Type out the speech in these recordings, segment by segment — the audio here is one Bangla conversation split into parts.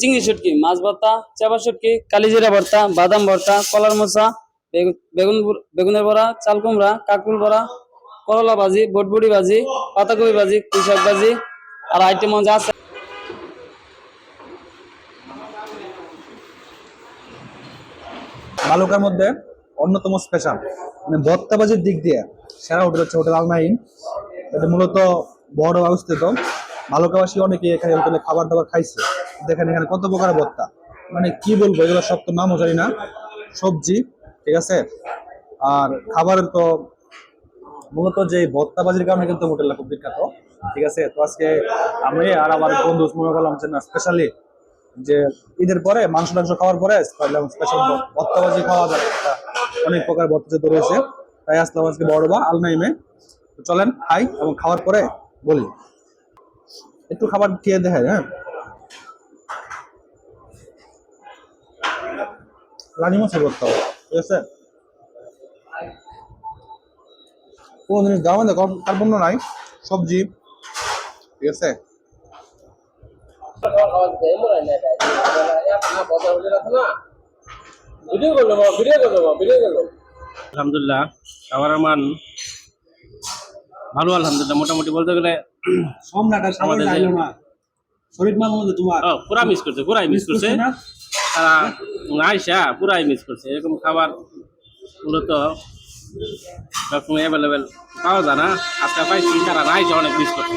চিংড়ি শুটকি, মাছ ভর্তা চাপা শুটকি, কালিজিরা ভর্তা, বাদাম ভর্তা, কলার মোচা, বেগুন বেগুনের বড়া, চাল কুমড়া কাকুল বড়া, করলা ভাজি, বটবুড়ি ভাজি, পাতাকপি ভাজি কুশাক ভাজি, আর আইটেম আছে। বালুকার মধ্যে অন্যতম স্পেশাল মানে ভত্তাবাজির দিক দিয়ে সেরা হোটেল হচ্ছে হোটেল আলমাইন এটা মূলত বড় অবস্থিত বালুকাবাসী অনেকে এখানে হোটেলে খাবার দাবার খাইছে। দেখেন এখানে কত প্রকার ভত্তা মানে কি বলব, এগুলো সব তো নামও জানি না। সবজি, ঠিক আছে? আর খাবারের তো মূলত যে ভত্তাবাজির কারণে কিন্তু হোটেলটা খুব বিখ্যাত, ঠিক আছে? তো আজকে আমি আর আমার বন্ধু মনে করলাম যে না স্পেশালি যে ঈদের পরে মাংস টাংস খাওয়ার পরে স্পেশাল ভত্তাবাজি খাওয়া যায়। অনেক প্রকার ভত্তা রয়েছে তাই আসলাম আজকে বড়বা, আলনাইমে। চলেন খাই এবং খাওয়ার পরে বলি। একটু খাবার খেয়ে দেখায় হ্যাঁ? রানী মাছের ভর্তা ঠিক আছে? কোনো জিনিস দাম আছে কার্পণ্য নাই সবজি ঠিক আছে? আলহামদুলিল্লাহ খাবারের মান ভালো আলহামদুলিল্লাহ। মোটামুটি বলতে গেলে আমাদের মান পুরা মিস করছে পুরাই মিস করছে তারা আইসা পুরাই মিস করছে। এরকম খাবার মূলত সবসময় অ্যাভেলেবেল পাওয়া যায় না। আজকে পাইছি, তারা আইসা অনেক মিস করছে।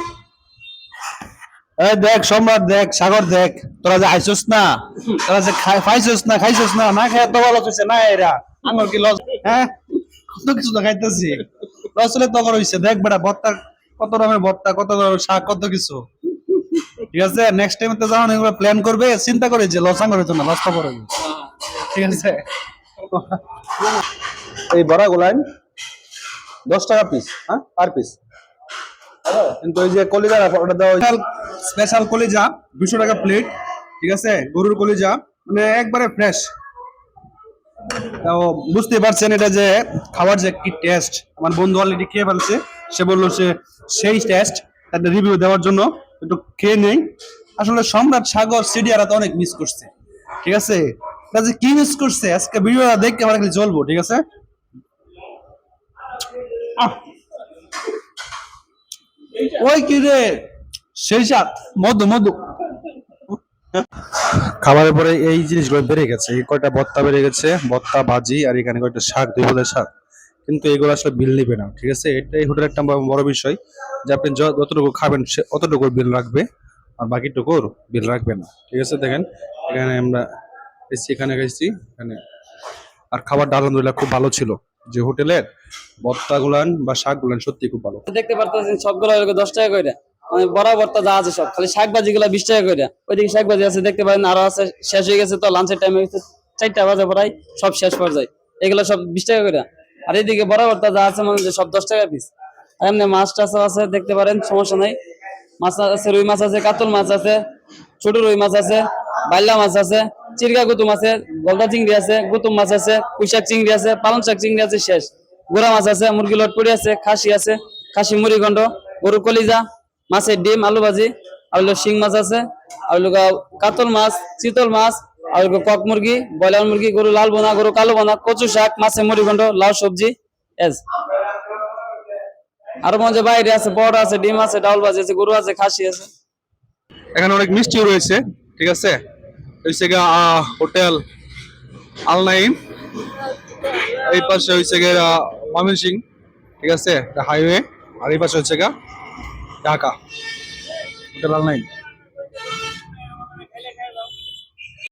দেখ, সম্রাট দেখ, সাগর দেখ, তোরা যে আইসস না, তোরা যে খাই পাইছস না খাইছস না না খাই তো ভালো হইছে না এরা। আমার কি লস হ্যাঁ? কত কিছু তো খাইতেছি। লস হলে তো হইছে। দেখ বেটা, ভর্তা, কত রকমের ভর্তা, কত রকমের শাক, কত কিছু। ঠিক আছে নেক্সট টাইম তো যখন এগুলো প্ল্যান করবে চিন্তা করে যে লস হইতো না লস পাবো ঠিক আছে? এই বড়া গুলাই দশ টাকা পিস হ্যাঁ পার পিস কিন্তু ওই যে কলিজা ওটা দেওয়া স্পেশাল কলিজা দুশো টাকা প্লেট ঠিক আছে? গরুর কলিজা মানে একবারে ফ্রেশ বুঝতে পারছেন এটা যে খাবার যে কি টেস্ট আমার বন্ধু অলরেডি খেয়ে ফেলছে সে বলল সে সেই টেস্ট একটা রিভিউ দেওয়ার জন্য। একটু খেয়ে নেই। আসলে সম্রাট সাগর সিডিয়ারা তো অনেক মিস করছে। ঠিক আছে? যে কি মিস করছে? আজকে ভিডিওটা দেখে আমরা খালি চলবো ঠিক আছে? ওই কি রে? সেই সাত, মধু মধু। খাবারের পরে এই জিনিসগুলো বেড়ে গেছে। কয়টা ভত্তা বেড়ে গেছে? ভত্তা ভাজি, আর এখানে কয়টা শাক? দুই বলে শাক। কিন্তু এগুলো আসলে বিল নেবে না, ঠিক আছে? এটাই হোটেলের একটা বড়- বিষয় যে আপনি যতটুকু খাবেন সে, অতটুকু বিল রাখবে, আর বাকিটুকুর বিল রাখবে না, ঠিক আছে? দেখেন, এখানে আমরা এসেছি, এখানে গেছি, এখানে। আর খাবারটা আলহামদুলিল্লাহ খুব ভালো ছিল, যে হোটেলের ভত্তা গুলান বা শাক গুলান সত্যি খুব ভালো। দেখতে পারতেছেন, সবগুলো দশ টাকা করে মানে বড় ভর্তা যা আছে সব, খালি শাক ভাজি গুলা বিশ টাকা করে ওইদিকে শাক ভাজি আছে, দেখতে পারেন, আরও আছে, শেষ হয়ে গেছে তো লাঞ্চের টাইম হয়ে গেছে চারটা বাজে পড়াই সব শেষ পর্যায়ে। এগুলো সব বিশ টাকা করে আর এইদিকে বড় ভর্তা যা আছে মানে সব দশ টাকা পিস আর এমনি মাছ টাছ আছে, দেখতে পারেন, সমস্যা নাই। মাছ আছে, রুই মাছ আছে, কাতল মাছ আছে, ছোট রুই মাছ আছে বাইলা মাছ আছে চিরকা গুতুম আছে, গলদা চিংড়ি আছে, গুতুম মাছ আছে পুঁইশাক চিংড়ি আছে, পালং শাক চিংড়ি আছে, শেষ। গোড়া মাছ আছে, মুরগি লটপড়ি আছে, খাসি আছে, খাসি মুড়িঘণ্ড গরু কলিজা, মাছের ডিম, আলু ভাজি, আর শিং মাছ আছে, আর কাতল মাছ, চিতল মাছ আর কক মুরগি, ব্রয়লার মুরগি, গরু লাল বোনা, গরু কালো বোনা, কচু শাক মাছের মুড়িঘণ্ড লাউ সবজি, এস। আরও মধ্যে বাইরে আছে, বড় আছে, ডিম আছে, ডাউল ভাজি আছে, গরু আছে, খাসি আছে। এখানে অনেক মিষ্টিও রয়েছে, ঠিক আছে? হয়েছে গিয়ে হোটেল আলনাইম এই পাশে হয়েছে গিয়ে ময়মনসিং, ঠিক আছে? হাইওয়ে। আর এই পাশে হচ্ছে গা ঢাকা, হোটেল আলনাইম